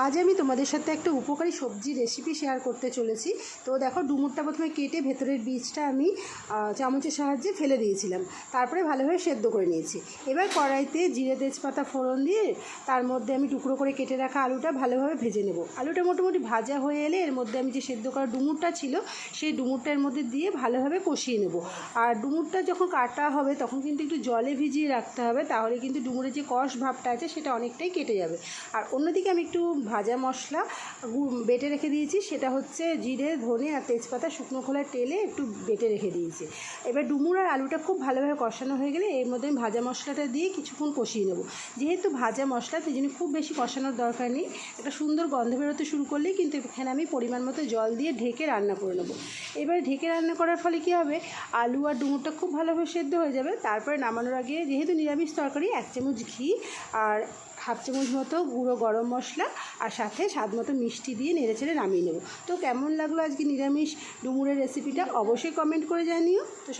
আজ আমি তোমাদের সাথে একটা উপকারী সবজি রেসিপি শেয়ার করতে চলেছি। তো দেখো, ডুমুরটা প্রথমে কেটে ভেতরের বীজটা আমি চামচের সাহায্যে ফেলে দিয়েছিলাম। তারপরে ভালোভাবে সেদ্ধ করে নিয়েছি। এবার কড়াইতে জিরে, তেজপাতা, ফোড়ন দিয়ে তার মধ্যে আমি টুকরো করে কেটে রাখা আলুটা ভালোভাবে ভেজে নেব। আলুটা মোটামুটি ভাজা হয়ে এলে এর মধ্যে আমি যে সেদ্ধ করা ডুমুরটা ছিল, সেই ডুমুরটার মধ্যে দিয়ে ভালোভাবে কষিয়ে নেব। আর ডুমুরটা যখন কাটা হবে, তখন কিন্তু একটু জলে ভিজিয়ে রাখতে হবে, তাহলে কিন্তু ডুমুরের যে কষ ভাবটা আছে, সেটা অনেকটাই কেটে যাবে। আর অন্যদিকে আমি একটু ভাজা মশলা বেটে রেখে দিয়েছি। সেটা হচ্ছে জিরে, ধনে আর তেজপাতা শুকনো খোলার তেলে একটু বেটে রেখে দিয়েছি। এবার ডুমুর আর আলুটা খুব ভালোভাবে কষানো হয়ে গেলে এর মধ্যে আমি ভাজা মশলাটা দিয়ে কিছুক্ষণ কষিয়ে নেব। যেহেতু ভাজা মশলা সেই জন্য খুব বেশি কষানোর দরকার নেই। একটা সুন্দর গন্ধ বেরোতে শুরু করলেই কিন্তু এখানে আমি পরিমাণ মতো জল দিয়ে ঢেকে রান্না করে নেব। এবার ঢেকে রান্না করার ফলে কী হবে? আলু আর ডুমুরটা খুব ভালোভাবে সেদ্ধ হয়ে যাবে। তারপরে নামানোর আগে যেহেতু নিরামিষ তরকারি, এক চামচ ঘি আর হাফ চামচ মতো গুঁড়ো গরম মশলা আর সাথে স্বাদ মতো মিষ্টি দিয়ে নেড়ে ছেড়ে নামিয়ে নেব। তো কেমন লাগল আজকে নিরামিষ ডুমুরের রেসিপিটা অবশ্যই কমেন্ট করে জানিও। তো